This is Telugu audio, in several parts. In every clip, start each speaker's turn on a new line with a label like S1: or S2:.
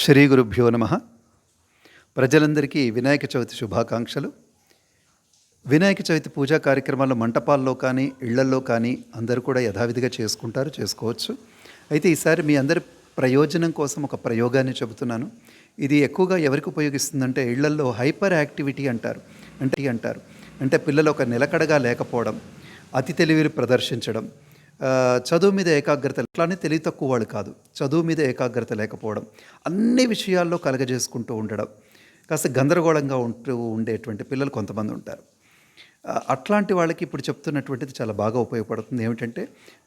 S1: శ్రీ గురుభ్యో నమ. ప్రజలందరికీ వినాయక చవితి శుభాకాంక్షలు. వినాయక చవితి పూజా కార్యక్రమాలు మంటపాల్లో కానీ ఇళ్ళల్లో కానీ అందరూ కూడా యథావిధిగా చేసుకుంటారు చేసుకోవచ్చు. అయితే ఈసారి మీ అందరి ప్రయోజనం కోసం ఒక ప్రయోగాన్ని చెబుతున్నాను. ఇది ఎక్కువగా ఎవరికి ఉపయోగిస్తుందంటే ఇళ్ళల్లో హైపర్ యాక్టివిటీ అంటారు. అంటే అంటారు? అంటే పిల్లలు ఒక నిలకడగా లేకపోవడం అతి తెలివిని ప్రదర్శించడం చదువు మీద ఏకాగ్రత అట్లానే తెలివి తక్కువ వాళ్ళు కాదు. చదువు మీద ఏకాగ్రత లేకపోవడం అన్ని విషయాల్లో కలగజేసుకుంటూ ఉండడం కాస్త గందరగోళంగా ఉంటూ ఉండేటువంటి పిల్లలు కొంతమంది ఉంటారు. అట్లాంటి వాళ్ళకి ఇప్పుడు చెప్తున్నటువంటిది చాలా బాగా ఉపయోగపడుతుంది. ఏమిటంటే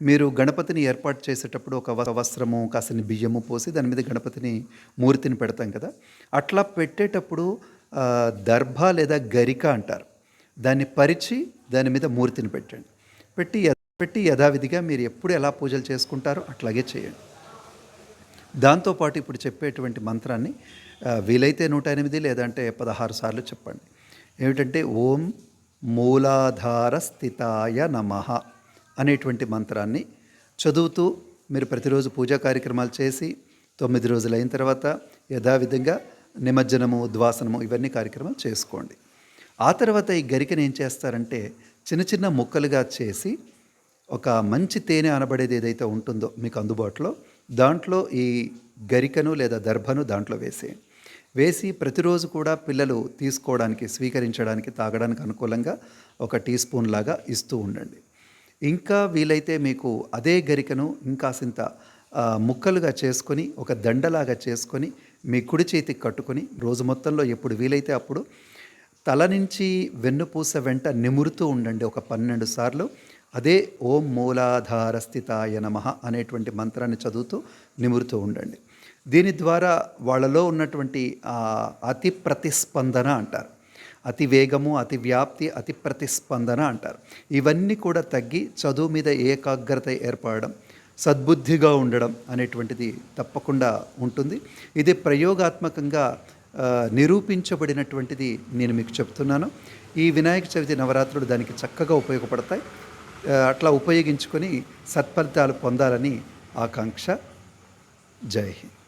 S1: మీరు గణపతిని ఏర్పాటు చేసేటప్పుడు ఒక వస్త్రము కాసిన బియ్యము పోసి దాని మీద గణపతిని మూర్తిని పెడతాం కదా. అట్లా పెట్టేటప్పుడు దర్భ లేదా గరిక అంటారు. దాన్ని పరిచి దాని మీద మూర్తిని పెట్టండి. పెట్టి పెట్టి యథావిధిగా మీరు ఎప్పుడు ఎలా పూజలు చేసుకుంటారో అట్లాగే చేయండి. దాంతోపాటు ఇప్పుడు చెప్పేటువంటి మంత్రాన్ని వీలైతే నూట ఎనిమిది లేదంటే పదహారు సార్లు చెప్పండి. ఏమిటంటే ఓం మూలాధార స్థితాయ నమ అనేటువంటి మంత్రాన్ని చదువుతూ మీరు ప్రతిరోజు పూజా కార్యక్రమాలు చేసి తొమ్మిది రోజులు అయిన తర్వాత యథావిధంగా నిమజ్జనము ఉద్వాసనము ఇవన్నీ కార్యక్రమాలు చేసుకోండి. ఆ తర్వాత ఈ గరికను ఏం చేస్తారంటే చిన్న చిన్న ముక్కలుగా చేసి ఒక మంచి తేనె అనబడేది ఏదైతే ఉంటుందో మీకు అందుబాటులో దాంట్లో ఈ గరికను లేదా దర్భను దాంట్లో వేసేయండి వేసి ప్రతిరోజు కూడా పిల్లలు తీసుకోవడానికి స్వీకరించడానికి తాగడానికి అనుకూలంగా ఒక టీ స్పూన్ లాగా ఇస్తూ ఉండండి. ఇంకా వీలైతే మీకు అదే గరికను ఇంకాసింత ముక్కలుగా చేసుకొని ఒక దండలాగా చేసుకొని మీ కుడి చేతికి కట్టుకొని రోజు మొత్తంలో ఎప్పుడు వీలైతే అప్పుడు తల నుంచి వెన్నుపూస వెంట నిమురుతూ ఉండండి ఒక పన్నెండు సార్లు. అదే ఓం మూలాధార స్థితాయ నమ అనేటువంటి మంత్రాన్ని చదువుతూ నిమురుతూ ఉండండి. దీని ద్వారా వాళ్ళలో ఉన్నటువంటి అతి ప్రతిస్పందన అంటారు. అతి వేగము అతి వ్యాప్తి అతి ప్రతిస్పందన అంటారు. ఇవన్నీ కూడా తగ్గి చదువు మీద ఏకాగ్రత ఏర్పడడం సద్బుద్ధిగా ఉండడం అనేటువంటిది తప్పకుండా ఉంటుంది. ఇది ప్రయోగాత్మకంగా నిరూపించబడినటువంటిది నేను మీకు చెప్తున్నాను. ఈ వినాయక చవితి నవరాత్రులు దానికి చక్కగా ఉపయోగపడతాయి. అట్లా ఉపయోగించుకొని సత్ఫలితాలు పొందాలని ఆకాంక్ష. జై హింద్.